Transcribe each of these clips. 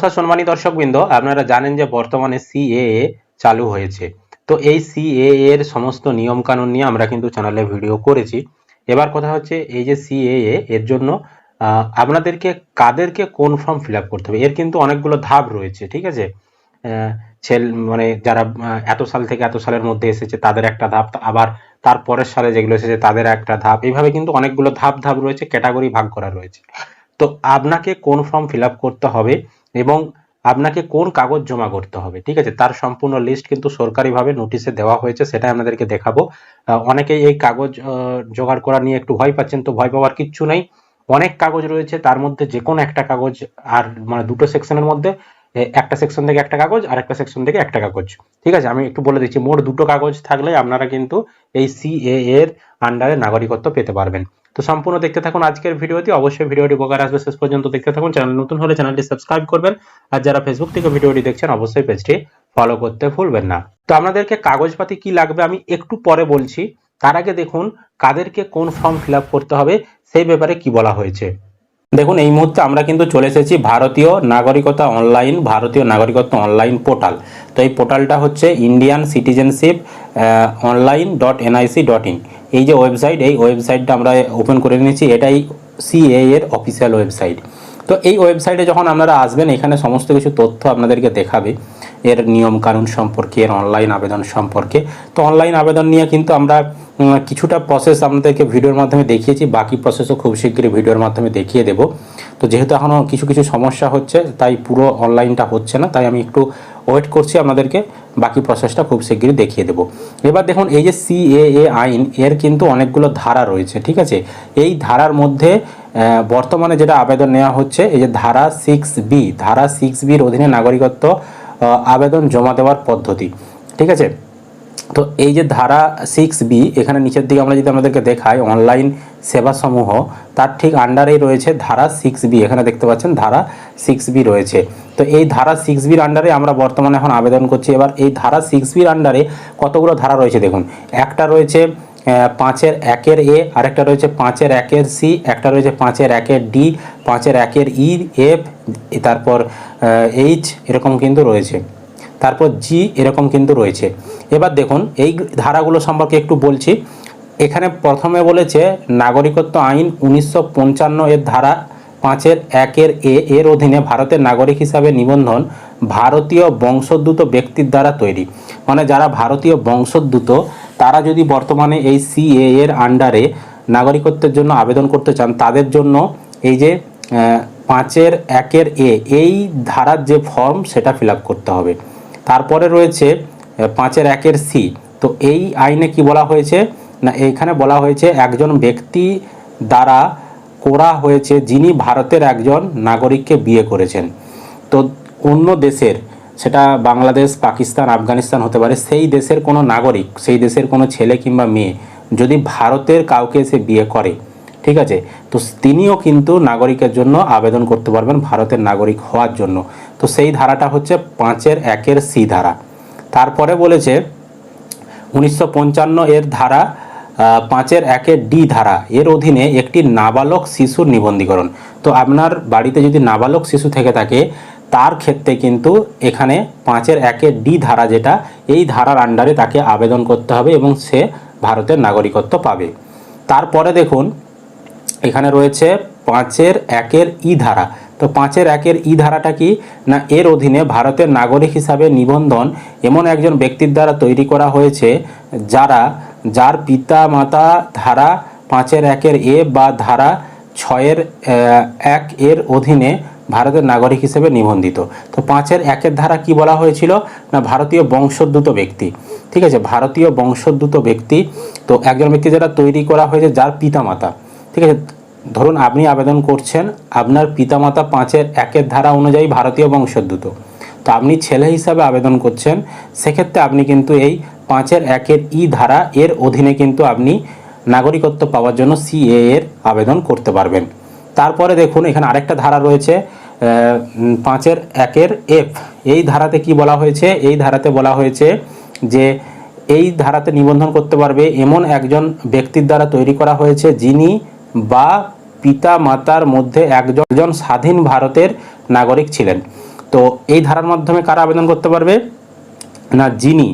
নমস্কার সম্মানী দর্শকবৃন্দ, আপনারা জানেন যে বর্তমানে সিএএ চালু হয়েছে। তো এই সিএএ এর সমস্ত নিয়ম কানুন নিয়ে আমরা কিন্তু চ্যানেলে ভিডিও করেছি। এবার কথা হচ্ছে এই যে সিএএ এর জন্য আপনাদেরকে কাদেরকে কোন ফর্ম ফিল করতে হবে? এর কিন্তু অনেকগুলো ধাপ রয়েছে, ঠিক আছে? ছেল মানে যারা এত সাল থেকে এত সালের মধ্যে এসেছে, তাদের একটা ধাপ আবার তার পরের সালে যেগুলো এসেছে, তাদের একটা ধাপ। এইভাবে কিন্তু অনেকগুলো ধাপ ধাপ রয়েছে, ক্যাটাগরি ভাগ করা রয়েছে। তো আপনাকে কোন ফর্ম ফিল করতে হবে? এবং আপনাকে কোন কাগজ জমা করতে হবে, ঠিক আছে? তার সম্পূর্ণ লিস্ট কিন্তু সরকারিভাবে নোটিশে দেওয়া হয়েছে, সেটাই আপনাদেরকে দেখাবো। অনেকেই এই কাগজ জোগাড় করা নিয়ে একটু ভয় পাচ্ছেন, তো ভয় পাওয়ার কিচ্ছু নেই। অনেক কাগজ রয়েছে, তার মধ্যে যে কোনো একটা কাগজ আর মানে দুটো সেকশনের মধ্যে একটা সেকশন থেকে একটা কাগজ, আর একটা সেকশন থেকে একটা কাগজ। ঠিক আছে? আমি একটু বলে দিচ্ছি, মোট দুটো কাগজ থাকলে আপনারা কিন্তু এই সিএ এর আন্ডারে নাগরিকত্ব পেতে পারবেন। তো সম্পূর্ণ দেখতে থাকুন আজকের ভিডিওটি। অবশ্যই ভিডিওটি উপকার আসবে। শেষ পর্যন্ত দেখতে থাকুন। চ্যানেল নতুন হলে চ্যানেলটি সাবস্ক্রাইব করবেন। আর যারা ফেসবুক থেকে ভিডিওটি দেখছেন, অবশ্যই পেজটি ফলো করতে ভুলবেন না। তো আপনাদেরকে কাগজপাতি কি লাগবে আমি একটু পরে বলছি। তার আগে দেখুন, কাদেরকে কোন ফর্ম ফিল করতে হবে, সেই ব্যাপারে কি বলা হয়েছে। দেখুন, এই মুহূর্তে আমরা কিন্তু চলে এসেছি ভারতীয় নাগরিকতা অনলাইন ভারতীয় নাগরিকত্ব অনলাইন পোর্টাল তো এই পোর্টালটা হচ্ছে Indian citizenship online dot NIC dot in এই যে ওয়েবসাইট এই ওয়েবসাইটটা আমরা ওপেন করে নিয়েছি, এটাই সিএ এর অফিসিয়াল ওয়েবসাইট তো এই ওয়েবসাইটে যখন আপনারা আসবেন, এখানে সমস্ত কিছু তথ্য আপনাদেরকে দেখাবে। এর নিয়ম কানুন সম্পর্কে, এর অনলাইন আবেদন সম্পর্কে। তো অনলাইন আবেদন নিয়ে কিন্তু আমরা কিছুটা প্রসেস আপনাদেরকে ভিডিওর মাধ্যমে দেখিয়েছি, বাকি প্রসেসও খুব শীঘ্রই ভিডিওর মাধ্যমে দেখিয়ে দেব। তো যেহেতু এখনও কিছু কিছু সমস্যা হচ্ছে, তাই পুরো অনলাইনটা হচ্ছে না, তাই আমি একটু ওয়েট করছি আপনাদেরকে, বাকি প্রসেসটা খুব শীঘ্রই দেখিয়ে দেবো। এবার দেখুন, এই যে সিএএ আইন, এর কিন্তু অনেকগুলো ধারা রয়েছে, ঠিক আছে? এই ধারার মধ্যে বর্তমানে যেটা আবেদন নেওয়া হচ্ছে, এই যে ধারা সিক্স বি ধারা সিক্স বির অধীনে নাগরিকত্ব আবেদন জমা দেওয়ার পদ্ধতি, ঠিক আছে? তো এই যে ধারা সিক্স বি এখানে নিচের দিকে আমরা যদি আমাদেরকে দেখাই অনলাইন সেবাসমূহ, তার ঠিক আন্ডারেই রয়েছে ধারা সিক্স বি এখানে দেখতে পাচ্ছেন ধারা সিক্স বি রয়েছে। তো এই ধারা সিক্স বির আন্ডারে আমরা বর্তমানে এখন আবেদন করছি। এবার এই ধারা সিক্স বির আন্ডারে কতগুলো ধারা রয়েছে দেখুন। একটা রয়েছে পাঁচের একের এ, আরেকটা রয়েছে পাঁচের একের সি, একটা রয়েছে পাঁচের একের ডি, পাঁচের একের ই, এফ তারপর এইচ, এরকম কিন্তু রয়েছে। তারপর জি, এরকম কিন্তু রয়েছে। এবার দেখুন, এই ধারাগুলো সম্পর্কে একটু বলছি। এখানে প্রথমে বলেছে, নাগরিকত্ব আইন উনিশশো পঞ্চান্ন এর ধারা পাঁচের একের এ এর অধীনে ভারতের নাগরিক হিসাবে নিবন্ধন ভারতীয় বংশোদ্ভূত ব্যক্তির দ্বারা তৈরি। মানে যারা ভারতীয় বংশোদ্ভূত, তারা যদি বর্তমানে এই সিএ এর আন্ডারে নাগরিকত্বের জন্য আবেদন করতে চান, তাদের জন্য এই যে পাঁচের একের এ, এই ধারার যে ফর্ম সেটা ফিল করতে হবে। তারপরে রয়েছে পাঁচের একের সি। তো এই আইনে কি বলা হয়েছে? না, এইখানে বলা হয়েছে একজন ব্যক্তি দ্বারা করা হয়েছে যিনি ভারতের একজন নাগরিককে বিয়ে করেছেন। তো অন্য দেশের, সেটা বাংলাদেশ, পাকিস্তান, আফগানিস্তান হতে পারে, সেই দেশের কোনো নাগরিক, সেই দেশের কোনো ছেলে কিংবা মেয়ে যদি ভারতের কাউকে এসে বিয়ে করে, ঠিক আছে? তো তিনিও কিন্তু নাগরিকের জন্য আবেদন করতে পারবেন ভারতের নাগরিক হওয়ার জন্য। তো সেই ধারাটা হচ্ছে পাঁচের একের সি ধারা। তারপরে বলেছে, উনিশশো পঞ্চান্ন এর ধারা পাঁচের একের ডি ধারা। এর অধীনে একটি নাবালক শিশুর নিবন্ধীকরণ। তো আপনার বাড়িতে যদি নাবালক শিশু থেকে থাকে, তার ক্ষেত্রে কিন্তু এখানে পাঁচের একের ডি ধারা যেটা, এই ধারার আন্ডারে তাকে আবেদন করতে হবে এবং সে ভারতের নাগরিকত্ব পাবে। তারপরে দেখুন, এখানে রয়েছে পাঁচের একের ই ধারা। তো পাঁচের একের ই ধারাটা কি? না, এর অধীনে ভারতের নাগরিক হিসাবে নিবন্ধন এমন একজন ব্যক্তির দ্বারা তৈরি করা হয়েছে যারা যার পিতা মাতা ধারা পাঁচের একের এ বা ধারা ছয়ের এক এর অধীনে ভারতের নাগরিক হিসেবে নিবন্ধিত। তো পাঁচের একের ধারা কি বলা হয়েছিল? না, ভারতীয় বংশোদ্ভূত ব্যক্তি। ঠিক আছে, ভারতীয় বংশোদ্ভূত ব্যক্তি। তো একজন ব্যক্তি যারা তৈরি করা হয়েছে যার পিতামাতা। ঠিক আছে, ধরুন আপনি আবেদন করছেন, আপনার পিতামাতা পাঁচের একের ধারা অনুযায়ী ভারতীয় বংশোদ্ভূত। তো আপনি ছেলে হিসাবে আবেদন করছেন, সেক্ষেত্রে আপনি কিন্তু এই পাঁচের একের ই ধারা এর অধীনে কিন্তু আপনি নাগরিকত্ব পাওয়ার জন্য সিএ এর আবেদন করতে পারবেন। তারপরে দেখুন, এখানে আরেকটা ধারা রয়েছে পাঁচের একের এফ। এই ধারাতে কি বলা হয়েছে? এই ধারাতে বলা হয়েছে যে এই ধারাতে নিবন্ধন করতে পারবে এমন একজন ব্যক্তির দ্বারা তৈরি করা হয়েছে যিনি বা পিতা মাতার মধ্যে একজন একজন স্বাধীন ভারতের নাগরিক ছিলেন। তো এই ধারার মাধ্যমে কারা আবেদন করতে পারবে? না, যিনি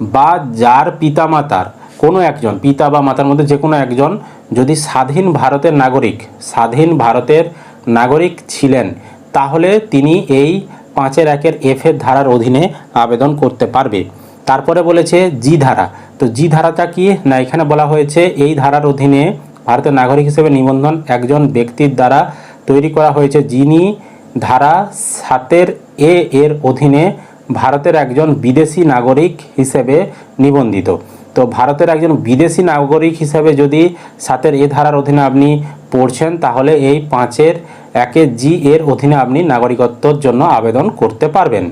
বা যার পিতামাতার, কোনো একজন, পিতা বা মাতার মধ্যে যে কোনো একজন যদি স্বাধীন ভারতের নাগরিক, স্বাধীন ভারতের নাগরিক ছিলেন, তাহলে তিনি এই পাঁচের একের এফ এর ধারার অধীনে আবেদন করতে পারবে। তারপরে বলেছে জি ধারা। তো জি ধারাটা কি? না, এখানে বলা হয়েছে এই ধারার অধীনে ভারতের নাগরিক হিসেবে নিবন্ধন একজন ব্যক্তির দ্বারা তৈরি করা হয়েছে। যিনি ধারা সাতের এ এর অধীনে ভারতের একজন বিদেশি নাগরিক হিসেবে নিবন্ধিত। তো ভারতের একজন বিদেশি নাগরিক হিসেবে যদি সাতের এ ধারার অধীনে আপনি পড়ছেন, তাহলে এই পাঁচের একে জি এর অধীনে আপনি নাগরিকত্বর জন্য আবেদন করতে পারবেন।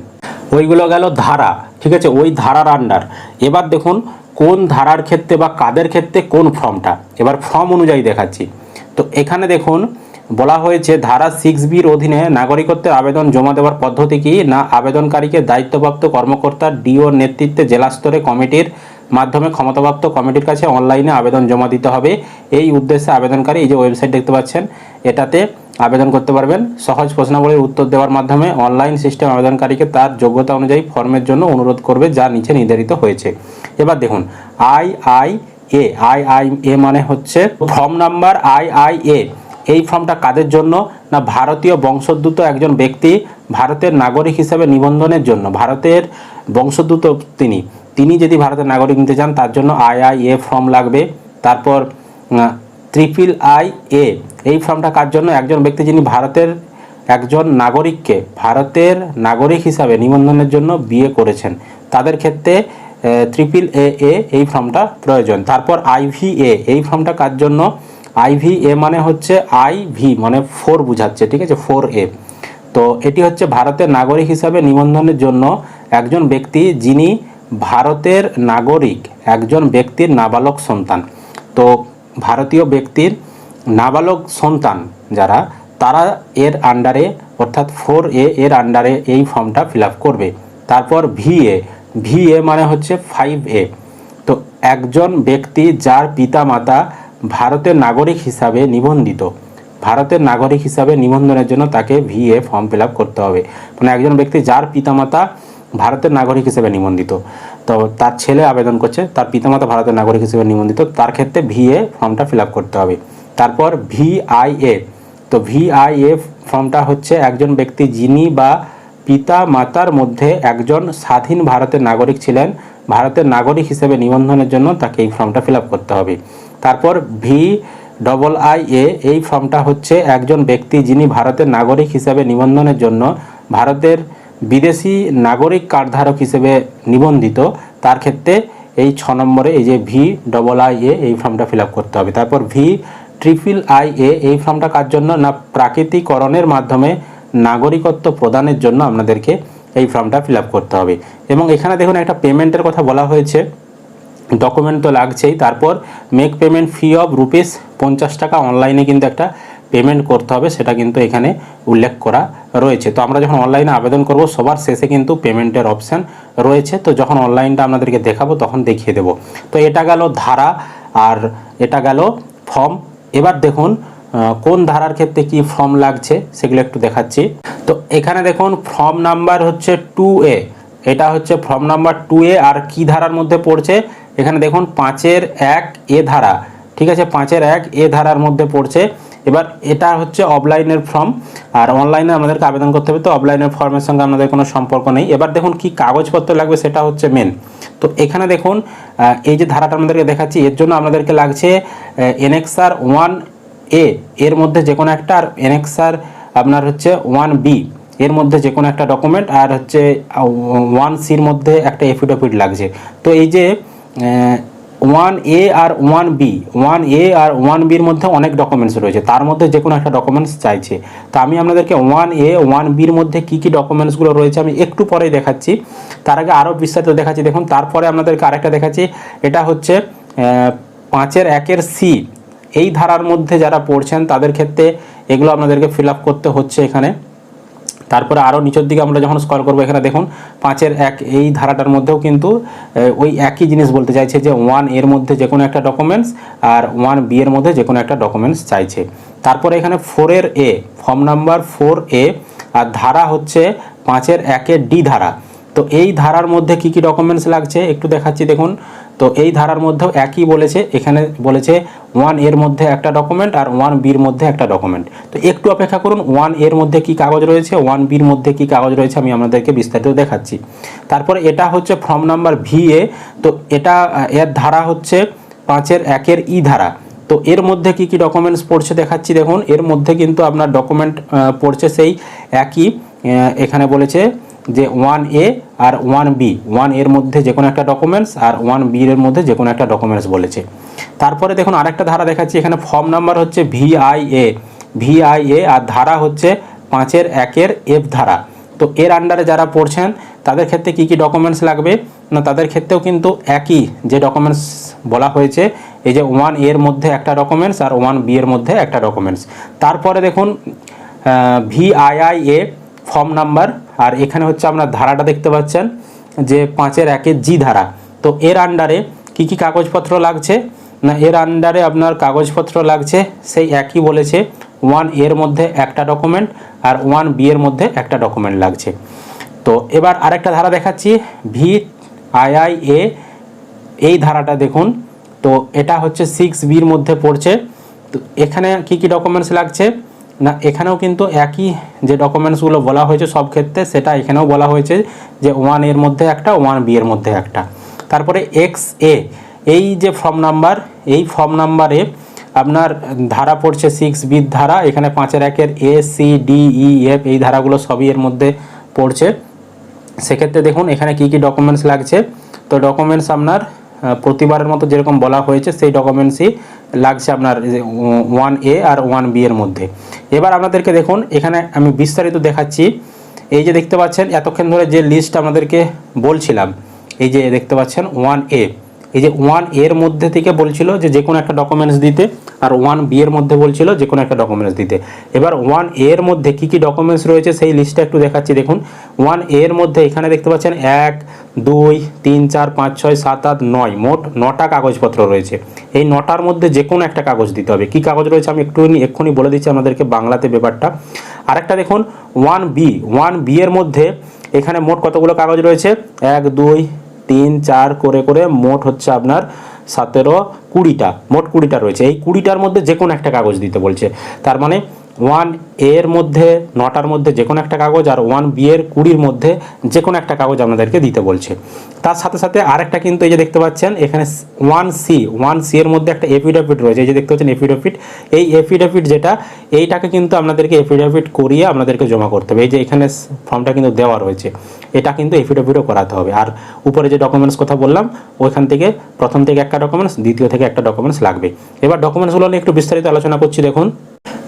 ওইগুলো গেল ধারা, ঠিক আছে? ওই ধারার আন্ডার এবার দেখুন, কোন ধারার ক্ষেত্রে বা কাদের ক্ষেত্রে কোন ফর্মটা? এবার ফর্ম অনুযায়ী দেখাচ্ছি। তো এখানে দেখুন বলা হয়েছে, ধারা সিক্স বির অধীনে নাগরিকত্বের আবেদন জমা দেওয়ার পদ্ধতি কি? না, আবেদনকারীকে দায়িত্বপ্রাপ্ত কর্মকর্তা ডিওর নেতৃত্বে জেলা স্তরে কমিটির মাধ্যমে ক্ষমতাপ্রাপ্ত কমিটির কাছে অনলাইনে আবেদন জমা দিতে হবে। এই উদ্দেশ্যে আবেদনকারী এই যে ওয়েবসাইট দেখতে পাচ্ছেন, এটাতে আবেদন করতে পারবেন। সহজ প্রশ্নাবলীর উত্তর দেওয়ার মাধ্যমে অনলাইন সিস্টেম আবেদনকারীকে তার যোগ্যতা অনুযায়ী ফর্মের জন্য অনুরোধ করবে, যা নিচে নির্ধারিত হয়েছে। এবার দেখুন I I A I I A মানে হচ্ছে form number I I A এই ফর্মটা কাদের জন্য? না ভারতীয় বংশোদ্ভূত একজন ব্যক্তি ভারতের নাগরিক হিসেবে নিবন্ধনের জন্য। ভারতের বংশোদ্ভূত তিনি। তিনি যদি ভারতের নাগরিক নিতে চান, তার জন্য আই আই এ ফর্ম লাগবে। তারপর ট্রিপল আই এ। এই ফর্মটা কার জন্য? একজন ব্যক্তি যিনি ভারতের একজন নাগরিককে ভারতের নাগরিক হিসাবে নিবন্ধনের জন্য বিয়ে করেছেন, তাদের ক্ষেত্রে ট্রিপল এ এ এই ফর্মটা প্রয়োজন। তারপর আইভি এ। এই ফর্মটা কার জন্য? আইভি এ মানে হচ্ছে আই ভি মানে ফোর বুঝাচ্ছে, ঠিক আছে? ফোর এ তো এটি হচ্ছে ভারতের নাগরিক হিসাবে নিবন্ধনের জন্য একজন ব্যক্তি যিনি ভারতের নাগরিক, একজন ব্যক্তির নাবালক সন্তান। তো ভারতীয় ব্যক্তির নাবালক সন্তান যারা, তারা এর আন্ডারে অর্থাৎ ফোর এ এর আন্ডারে এই ফর্মটা ফিল করবে। তারপর ভি এ ভি এ মানে হচ্ছে ফাইভ এ তো একজন ব্যক্তি যার পিতামাতা ভারতের নাগরিক হিসাবে নিবন্ধিত। ভারতের নাগরিক হিসাবে নিবন্ধনের জন্য তাকে ভিএ ফর্ম ফিল করতে হবে। মানে একজন ব্যক্তি যার পিতামাতা ভারতের নাগরিক হিসেবে নিবন্ধিত, তো তার ছেলে আবেদন করছে, তার পিতামাতা ভারতের নাগরিক হিসেবে নিবন্ধিত, তার ক্ষেত্রে ভিএ ফর্মটা ফিল করতে হবে। তারপর ভিআইএ, তো ভিআইএ ফর্মটা হচ্ছে একজন ব্যক্তি যিনি বা পিতা মাতার মধ্যে একজন স্বাধীন ভারতের নাগরিক ছিলেন, ভারতের নাগরিক হিসেবে নিবন্ধনের জন্য তাকে এই ফর্মটা ফিল করতে হবে। তারপর ভি ডবল আই এ এই ফর্মটা হচ্ছে একজন ব্যক্তি যিনি ভারতের নাগরিক হিসেবে নিবন্ধনের জন্য ভারতের বিদেশি নাগরিক কার্ডধারক হিসেবে নিবন্ধিত। তার ক্ষেত্রে এই ছ নম্বরে এই যে ভি ডবল আই এ এই ফর্মটা ফিল করতে হবে। তারপর ভি ট্রিপল আই এ এই ফর্মটা কার জন্য? না, প্রাকৃতিকরণের মাধ্যমে নাগরিকত্ব প্রদানের জন্য আপনাদেরকে এই ফর্মটা ফিল করতে হবে। এবং এখানে দেখুন একটা পেমেন্টের কথা বলা হয়েছে। ডকুমেন্ট তো লাগছেই। তারপর make payment fee of rupees পঞ্চাশ টাকা অনলাইনে কিন্তু একটা পেমেন্ট করতে হবে, সেটা কিন্তু এখানে উল্লেখ করা রয়েছে। তো আমরা যখন অনলাইনে আবেদন করব, সবার শেষে কিন্তু পেমেন্টের অপশান রয়েছে। তো যখন অনলাইনটা আপনাদেরকে দেখাবো, তখন দেখিয়ে দেবো। তো এটা গেল ধারা আর এটা গেল ফর্ম এবার দেখুন কোন ধারার ক্ষেত্রে কি ফর্ম লাগছে, সেগুলো একটু দেখাচ্ছি। তো এখানে দেখুন ফর্ম নাম্বার হচ্ছে টু এ এটা হচ্ছে ফর্ম নাম্বার টু এ আর কি ধারার মধ্যে পড়ছে? এখানে দেখুন পাঁচের এক এ ধারা, ঠিক আছে? পাঁচের এক এ ধারার মধ্যে পড়ছে। এবার এটা হচ্ছে অফলাইনের ফর্ম আর অনলাইনে আমাদেরকে আবেদন করতে হবে, তো অফলাইনের ফর্মের সঙ্গে আমাদের কোনো সম্পর্ক নেই। এবার দেখুন কি কাগজপত্র লাগবে, সেটা হচ্ছে মেন তো এখানে দেখুন এই যে ধারাটা আমাদেরকে দেখাচ্ছি, এর জন্য আমাদেরকে লাগছে এনএক্সআর ওয়ান এ এর মধ্যে যে কোনো একটা, আর এনএক্সআর আপনার হচ্ছে ওয়ান বি এর মধ্যে যে কোনো একটা ডকুমেন্ট আর হচ্ছে ওয়ান সির মধ্যে একটা এফিডেভিট লাগছে। তো এই যে ওয়ান এ আর ওয়ান বি ওয়ান এ আর ওয়ান বির মধ্যে অনেক ডকুমেন্টস রয়েছে। তার মধ্যে যে কোনো একটা ডকুমেন্টস চাইছে। তো আমি আপনাদেরকে ওয়ান এ ওয়ান বির মধ্যে কী কী ডকুমেন্টসগুলো রয়েছে আমি একটু পরেই দেখাচ্ছি। তার আগে আরও বিস্তারিত দেখাচ্ছি। দেখুন, তারপরে আপনাদেরকে আরেকটা দেখাচ্ছি। এটা হচ্ছে পাঁচের একের সি এই ধারার মধ্যে যারা পড়ছেন, তাদের ক্ষেত্রে এগুলো আপনাদেরকে ফিল করতে হচ্ছে এখানে। তারপরে আরও নিচের দিকে আমরা যখন স্কল করব, এখানে দেখুন, পাঁচের এক, এই ধারাটার মধ্যেও কিন্তু ওই একই জিনিস বলতে চাইছে যে ওয়ানের মধ্যে যে কোনো একটা ডকুমেন্টস আর ওয়ান বি এর মধ্যে যে কোনো একটা ডকুমেন্টস চাইছে। তারপরে এখানে ফোরের A form number four A আর ধারা হচ্ছে পাঁচের একের ডি ধারা। তো এই ধারার মধ্যে কি কি ডকুমেন্টস লাগছে? একটু দেখাচ্ছি, দেখুন তো এই ধারার মধ্যেও একই বলেছে, এখানে বলেছে ওয়ানের মধ্যে একটা ডকুমেন্ট আর ওয়ান বির মধ্যে একটা ডকুমেন্ট তো একটু অপেক্ষা করুন ওয়ানের মধ্যে কি কাগজ রয়েছে ওয়ান বির মধ্যে কি কাগজ রয়েছে আমি আপনাদেরকে বিস্তারিত দেখাচ্ছি। তারপরে এটা হচ্ছে ফর্ম নাম্বার ভি এ তো এটা এর ধারা হচ্ছে পাঁচের একের ই ধারা। তো এর মধ্যে কি কি ডকুমেন্টস পড়ছে দেখাচ্ছি, দেখুন, এর মধ্যে কিন্তু আপনার ডকুমেন্ট পড়ছে সেই একই এখানে বলেছে যে ওয়ান এ আর ওয়ান বি, ওয়ানের মধ্যে যে কোনো একটা ডকুমেন্টস আর ওয়ান বি এর মধ্যে যে কোনো একটা ডকুমেন্টস বলেছে। তারপরে দেখুন আরেকটা ধারা দেখাচ্ছি, এখানে ফর্ম নাম্বার হচ্ছে ভিআইএ ভিআইএ আর ধারা হচ্ছে পাঁচের একের এফ ধারা। তো এর আন্ডারে যারা পড়ছেন, তাদের ক্ষেত্রে কি কি ডকুমেন্টস লাগবে? না, তাদের ক্ষেত্রেও কিন্তু একই যে ডকুমেন্টস বলা হয়েছে, এই যে ওয়ানের মধ্যে একটা ডকুমেন্টস আর ওয়ান বি এর মধ্যে একটা ডকুমেন্টস তারপরে দেখুন ভিআইআইএ ফর্ম নাম্বার, আর এখানে হচ্ছে আপনার ধারাটা দেখতে পাচ্ছেন যে পাঁচের একের জি ধারা। তো এর আন্ডারে কি কি কাগজপত্র লাগছে? না, এর আন্ডারে আপনার কাগজপত্র লাগছে, সেই একই বলেছে ওয়ানের মধ্যে একটা ডকুমেন্ট আর ওয়ান বি এর মধ্যে একটা ডকুমেন্ট লাগছে। তো এবার আরেকটা ধারা দেখাচ্ছি ভি আইআইএ এই ধারাটা দেখুন। তো এটা হচ্ছে সিক্স বির মধ্যে পড়ছে। তো এখানে কি কি ডকুমেন্টস লাগছে? না, এখানেও কিন্তু একই যে ডকুমেন্টসগুলো বলা হয়েছে সব ক্ষেত্রে, সেটা এখানেও বলা হয়েছে যে ওয়ানের মধ্যে একটা ওয়ান বি এর মধ্যে একটা। তারপরে এক্স এ এই যে ফর্ম নাম্বার এই ফর্ম নাম্বারে আপনার ধারা পড়ছে সিক্স বির ধারা, এখানে পাঁচের একের A C D E F এই ধারাগুলো সবই এর মধ্যে পড়ছে। সেক্ষেত্রে দেখুন, এখানে কি কি ডকুমেন্টস লাগছে? তো ডকুমেন্টস আপনার প্রতিবারের মতো যেরকম বলা হয়েছে, সেই ডকুমেন্টসই লাগছে আপনার ওয়ান এ আর ওয়ান বি এর মধ্যে। এবার আপনাদেরকে দেখুন, এখানে আমি বিস্তারিত দেখাচ্ছি। এই যে দেখতে পাচ্ছেন, এতক্ষণ ধরে যে লিস্ট আপনাদেরকে বলছিলাম, এই যে দেখতে পাচ্ছেন ওয়ান এ এই যে ওয়ানের মধ্যে থেকে বলছিল যে যে কোনো একটা ডকুমেন্টস দিতে, আর ওয়ান বি এর মধ্যে বলছিল যে কোনো একটা ডকুমেন্টস দিতে। এবার ওয়ানের মধ্যে কি কি ডকুমেন্টস রয়েছে সেই লিস্টটা একটু দেখাচ্ছি, দেখুন। ওয়ানের মধ্যে এখানে দেখতে পাচ্ছেন এক, দুই, তিন, চার, পাঁচ, ছয়, সাত, আট, নয়। মোট নটা কাগজপত্র রয়েছে। এই নটার মধ্যে যে কোনো একটা কাগজ দিতে হবে। কি কাগজ রয়েছে আমি একটু এক্ষুনি বলে দিচ্ছি আমাদেরকে বাংলাতে ব্যাপারটা। আরেকটা দেখুন ওয়ান বি ওয়ান বি এর মধ্যে এখানে মোট কতগুলো কাগজ রয়েছে? এক, দুই তিন, চার করে করে মোট হচ্ছে আপনার সতেরো কুড়িটা, মোট কুড়িটা রয়েছে। এই কুড়িটার মধ্যে যে কোনো একটা কাগজ দিতে বলছে। তার মানে ওয়ানের মধ্যে, নটার মধ্যে যে কোনো একটা কাগজ আর ওয়ান বি এর কুড়ির মধ্যে যে কোনো একটা কাগজ আপনাদেরকে দিতে বলছে। তার সাথে সাথে আরেকটা কিন্তু এই যে দেখতে পাচ্ছেন, এখানে ওয়ান সি ওয়ান সি এর মধ্যে একটা এফিডেভিট রয়েছে। এই যে দেখতে পাচ্ছেন এফিডেভিট এই এফিডেভিট যেটা, এইটাকে কিন্তু আপনাদেরকে এফিডেভিট করিয়ে আপনাদেরকে জমা করতে হবে। এই যে এখানে ফর্মটা কিন্তু দেওয়া রয়েছে, এটা কিন্তু এফিডেভিটও করাতে হবে। আর উপরে যে ডকুমেন্টস কথা বললাম, ওইখান থেকে প্রথম থেকে একটা ডকুমেন্টস দ্বিতীয় থেকে একটা ডকুমেন্টস লাগবে। এবার ডকুমেন্টসগুলো নিয়ে একটু বিস্তারিত আলোচনা করছি, দেখুন।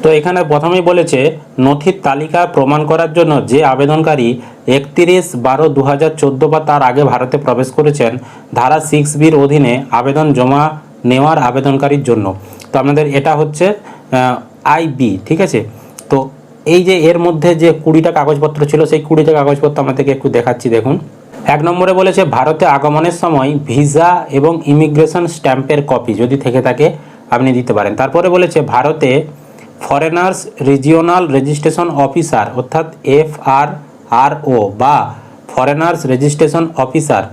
তো এখানে প্রথমেই বলেছে, নথির তালিকা প্রমাণ করার জন্য যে আবেদনকারী একত্রিশ বারো দু হাজার বা তার আগে ভারতে প্রবেশ করেছেন, ধারা সিক্স বির অধীনে আবেদন জমা নেওয়ার আবেদনকারীর জন্য। তো আপনাদের এটা হচ্ছে আইবি ঠিক আছে? তো এই যে এর মধ্যে যে কুড়িটা কাগজপত্র ছিল, সেই কুড়িটা কাগজপত্র আপনাদেরকে একটু দেখাচ্ছি, দেখুন। এক নম্বরে বলেছে, ভারতে আগমনের সময় ভিসা এবং ইমিগ্রেশন স্ট্যাম্পের কপি যদি থেকে থাকে, আপনি দিতে পারেন। তারপরে বলেছে, ভারতে ফরেনার্স রিজিওনাল রেজিস্ট্রেশন অফিসার, অর্থাৎ এফ আর আর ও বা foreigners registration officer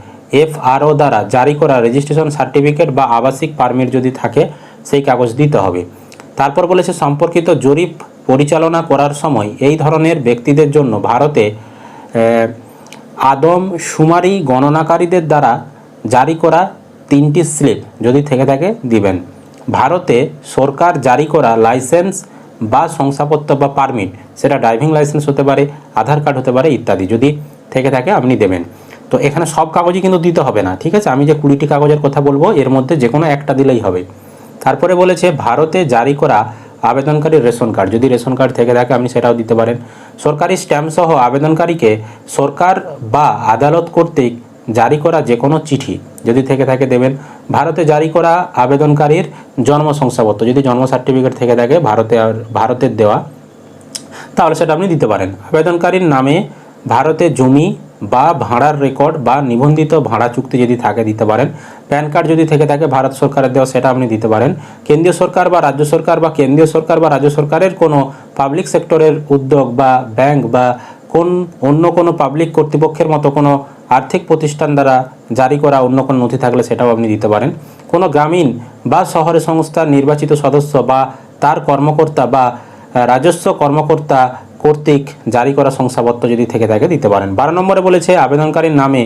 F R O দ্বারা জারি করা রেজিস্ট্রেশন সার্টিফিকেট বা আবাসিক পারমিট যদি থাকে, সেই কাগজ দিতে হবে। তারপর বলেছে, সম্পর্কিত জরিপ পরিচালনা করার সময় এই ধরনের ব্যক্তিদের জন্য ভারতে আদম শুমারি গণনাকারীদের দ্বারা জারি করা তিনটি স্লিপ যদি থেকে থাকে, দিবেন। ভারতে সরকার জারি করা লাইসেন্স বা শংসাপত্র বা পারমিট সেটা ড্রাইভিং লাইসেন্স হতে পারে, আধার কার্ড হতে পারে ইত্যাদি যদি থেকে থাকে আপনি দেবেন। তো এখানে সব কাগজই কিন্তু দিতে হবে না, ঠিক আছে? আমি যে কুড়িটি কাগজের কথা বলব, এর মধ্যে যে কোনো একটা দিলেই হবে। তারপরে বলেছে, ভারতে জারি করা আবেদনকারীর রেশন কার্ড যদি রেশন কার্ড থেকে থাকে আপনি সেটাও দিতে পারেন। সরকারি স্ট্যাম্প সহ আবেদনকারীকে সরকার বা আদালত কর্তৃক জারি করা যে কোনো চিঠি যদি থেকে থাকে দেবেন। ভারতে জারি করা আবেদনকারীর জন্ম শংসাপত্র, যদি জন্ম সার্টিফিকেট থেকে থাকে ভারতে ভারতের দেওয়া, তাহলে সেটা আপনি দিতে পারেন। আবেদনকারীর নামে ভারতে জমি বা ভাড়ার রেকর্ড বা নিবন্ধিত ভাড়া চুক্তি যদি থাকে দিতে পারেন। প্যান কার্ড যদি থেকে থাকে ভারত সরকারের দেওয়া, সেটা আপনি দিতে পারেন। কেন্দ্রীয় সরকার বা রাজ্য সরকার বা কেন্দ্রীয় সরকার বা রাজ্য সরকারের কোনো পাবলিক সেক্টরের উদ্যোগ বা ব্যাংক বা কোন অন্য কোনো পাবলিক কর্তৃপক্ষের মতো কোনো আর্থিক প্রতিষ্ঠান দ্বারা জারি করা অন্য কোনো নথি থাকলে সেটাও আপনি দিতে পারেন। কোনো গ্রামীণ বা শহরে সংস্থার নির্বাচিত সদস্য বা তার কর্মকর্তা বা রাজস্ব কর্মকর্তা কর্তৃক জারি করা শংসাপত্র যদি থেকে থাকে দিতে পারেন। বারো নম্বরে বলেছে, আবেদনকারীর নামে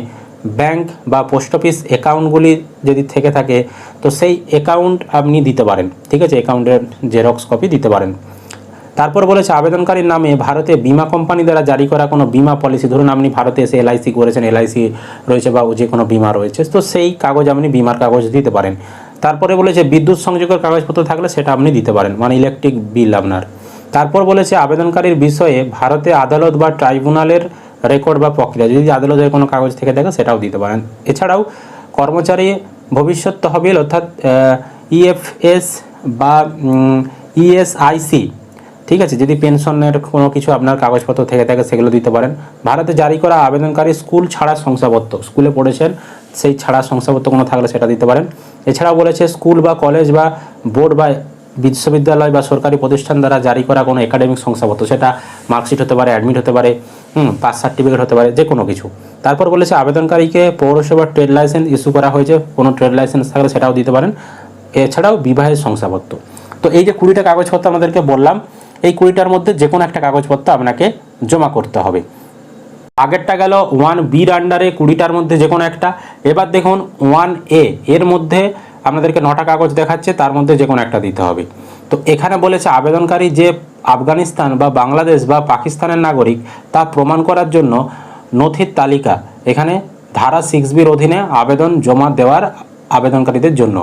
ব্যাংক বা পোস্ট অফিস অ্যাকাউন্টগুলি যদি থেকে থাকে, তো সেই অ্যাকাউন্ট আপনি দিতে পারেন। ঠিক আছে, অ্যাকাউন্টের জেরক্স কপি দিতে পারেন। তারপর বলেছে, আবেদনকারীর নামে ভারতে বিমা কোম্পানি দ্বারা জারি করা কোনো বিমা পলিসি, ধরুন আপনি ভারতে এসে এলআইসি করেছেন এলআইসি রয়েছে বা যে কোনো বিমা রয়েছে, তো সেই কাগজ আপনি বিমার কাগজ দিতে পারেন। তারপরে বলেছে, বিদ্যুৎ সংযোগের কাগজপত্র থাকলে সেটা আপনি দিতে পারেন মানে ইলেকট্রিক বিল আপনার। তারপর বলেছে, আবেদনকারীর বিষয়ে ভারতে আদালত বা ট্রাইব্যুনালের রেকর্ড বা প্রক্রিয়া, যদি আদালতের কোনো কাগজ থেকে থাকে সেটাও দিতে পারেন। এছাড়াও কর্মচারী ভবিষ্যৎ তহবিল অর্থাৎ ইএফএস বা ইএসআইসি ঠিক আছে, যদি পেনশনের কোনো কিছু আপনার কাগজপত্র থেকে থাকে সেগুলো দিতে পারেন। ভারতে জারি করা আবেদনকারী স্কুল ছাড়া শংসাপত্র, স্কুলে পড়েছেন সেই ছাড়া শংসাপত্র কোনো থাকলে সেটা দিতে পারেন। এছাড়াও বলেছে, স্কুল বা কলেজ বা বোর্ড বা বিশ্ববিদ্যালয় বা সরকারি প্রতিষ্ঠান দ্বারা জারি করা কোনো একাডেমিক শংসাপত্র, সেটা মার্কশিট হতে পারে, অ্যাডমিট হতে পারে, হুম, পাস সার্টিফিকেট হতে পারে যে কোনো কিছু। তারপর বলেছে, আবেদনকারীকে পৌরসভার ট্রেড লাইসেন্স ইস্যু করা হয়েছে, কোনো ট্রেড লাইসেন্স থাকলে সেটাও দিতে পারেন। এছাড়াও বিবাহের শংসাপত্র। তো এই যে কুড়িটা কাগজপত্র আমাদেরকে বললাম এই কুড়িটার মধ্যে যে কোনো একটা কাগজপত্র আপনাকে জমা করতে হবে। আগেরটা গেল ওয়ান বির আন্ডারে কুড়িটার মধ্যে যে কোনো একটা। এবার দেখুন ওয়ান এ, এর মধ্যে আপনাদেরকে নটা কাগজ দেখাচ্ছে, তার মধ্যে যে কোনো একটা দিতে হবে। তো এখানে বলেছে আবেদনকারী যে আফগানিস্তান বা বাংলাদেশ বা পাকিস্তানের নাগরিক, তা প্রমাণ করার জন্য নথির তালিকা। এখানে ধারা সিক্স বির অধীনে আবেদন জমা দেওয়ার আবেদনকারীদের জন্য।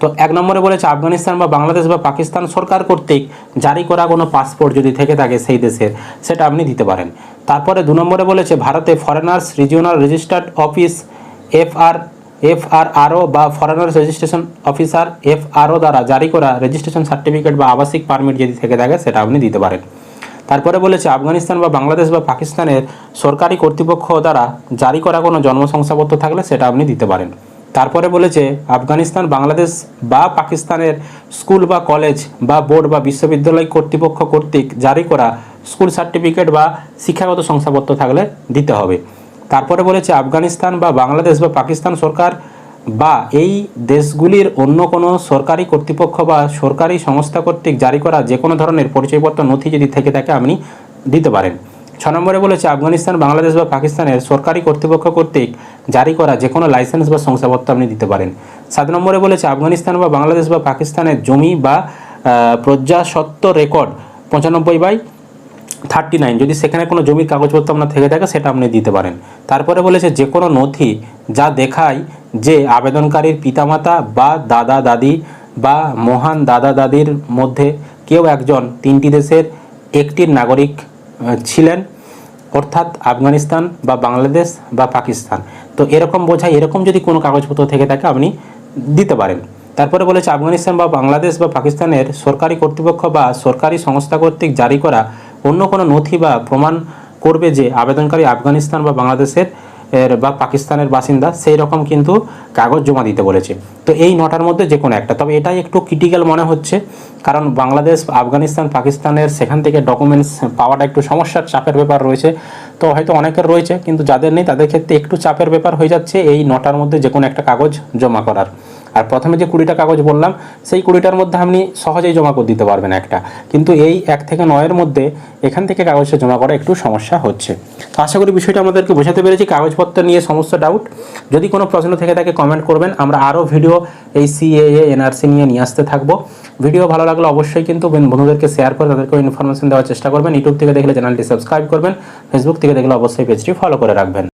তো এক নম্বরে বলেছে, আফগানিস্তান বা বাংলাদেশ বা পাকিস্তান সরকার কর্তৃক জারি করা কোনো পাসপোর্ট যদি থেকে থাকে সেই দেশের, সেটা আপনি দিতে পারেন। তারপরে দু নম্বরে বলেছে, ভারতে foreigners regional registered office F R F R আরও বা ফরেনার্স রেজিস্ট্রেশন অফিসার এফ আরও দ্বারা জারি করা রেজিস্ট্রেশন সার্টিফিকেট বা আবাসিক পারমিট যদি থেকে থাকে, সেটা আপনি দিতে পারেন। তারপরে বলেছে, আফগানিস্তান বা বাংলাদেশ বা পাকিস্তানের সরকারি কর্তৃপক্ষ দ্বারা জারি করা কোনো জন্ম শংসাপত্র থাকলে সেটা আপনি দিতে পারেন। তারপরে বলেছে আফগানিস্তান, বাংলাদেশ বা পাকিস্তানের স্কুল বা কলেজ বা বোর্ড বা বিশ্ববিদ্যালয় কর্তৃপক্ষ কর্তৃক জারি করা স্কুল সার্টিফিকেট বা শিক্ষাগত শংসাপত্র থাকলে দিতে হবে। তারপরে বলেছে আফগানিস্তান বা বাংলাদেশ বা পাকিস্তান সরকার বা এই দেশগুলির অন্য কোনো সরকারি কর্তৃপক্ষ বা সরকারি সংস্থা কর্তৃক জারি করা যে কোনো ধরনের পরিচয়পত্র, নথি যদি থেকে থাকে, আপনি দিতে পারেন। ছ নম্বরে বলেছে, আফগানিস্তান, বাংলাদেশ বা পাকিস্তানের সরকারি কর্তৃপক্ষ কর্তৃক জারি করা যে কোনো লাইসেন্স বা শংসাপত্র আপনি দিতে পারেন। সাত নম্বরে বলেছে, আফগানিস্তান বা বাংলাদেশ বা পাকিস্তানের জমি বা প্রজাসত্ব রেকর্ড পঁচানব্বই বাই থার্টি নাইন, যদি সেখানে কোনো জমির কাগজপত্র আপনার থেকে থাকে, সেটা আপনি দিতে পারেন। তারপরে বলেছে যে কোনো নথি যা দেখায় যে আবেদনকারীর পিতামাতা বা দাদা দাদি বা মহান দাদা দাদির মধ্যে কেউ একজন তিনটি দেশের একটির নাগরিক ছিলেন, অর্থাৎ আফগানিস্তান বা বাংলাদেশ বা পাকিস্তান। তো এরকম বোঝায়, এরকম যদি কোনো কাগজপত্র থেকে থাকে, আপনি দিতে পারেন। তারপরে বলেছে, আফগানিস্তান বা বাংলাদেশ বা পাকিস্তানের সরকারি কর্তৃপক্ষ বা সরকারি সংস্থা কর্তৃক জারি করা অন্য কোনো নথি বা প্রমাণ করবে যে আবেদনকারী আফগানিস্তান বা বাংলাদেশের এর বা পাকিস্তানের বাসিন্দা সেই রকম কিন্তু কাগজ জমা দিতে বলেছে। তো এই নটার মধ্যে যে কোনো একটা। তবে এটাই একটু ক্রিটিক্যাল মনে হচ্ছে। কারণ বাংলাদেশ, আফগানিস্তান, পাকিস্তানের সেখান থেকে ডকুমেন্টস পাওয়াটা একটু সমস্যার চাপের ব্যাপার রয়েছে। তো হয়তো অনেকের রয়েছে, কিন্তু যাদের নেই তাদের ক্ষেত্রে একটু চাপের ব্যাপার হয়ে যাচ্ছে এই নটার মধ্যে যে কোনো একটা কাগজ জমা করার। আর প্রথমে যে কুড়িটা কাগজ বললাম, সেই কুড়িটার মধ্যে আপনি সহজেই জমা করে দিতে পারবেন একটা। কিন্তু এই এক থেকে নয়ের মধ্যে এখান থেকে কাগজটা জমা করা একটু সমস্যা হচ্ছে। তো আশা করি বিষয়টা আমাদেরকে বোঝাতে পেরেছি। কাগজপত্র নিয়ে সমস্ত ডাউট যদি কোনো প্রশ্ন থেকে থাকে কমেন্ট করবেন। আমরা আরও ভিডিও এই সিএএ এনআরসি নিয়ে নিয়ে আসতে থাকব। ভিডিও ভালো লাগলে অবশ্যই কিন্তু বন্ধুদেরকে শেয়ার করে তাদেরকে ইনফরমেশন দেওয়ার চেষ্টা করবেন। ইউটিউব থেকে দেখলে চ্যানেলটি সাবস্ক্রাইব করবেন। ফেসবুক থেকে দেখলে অবশ্যই পেজটি ফলো করে রাখবেন।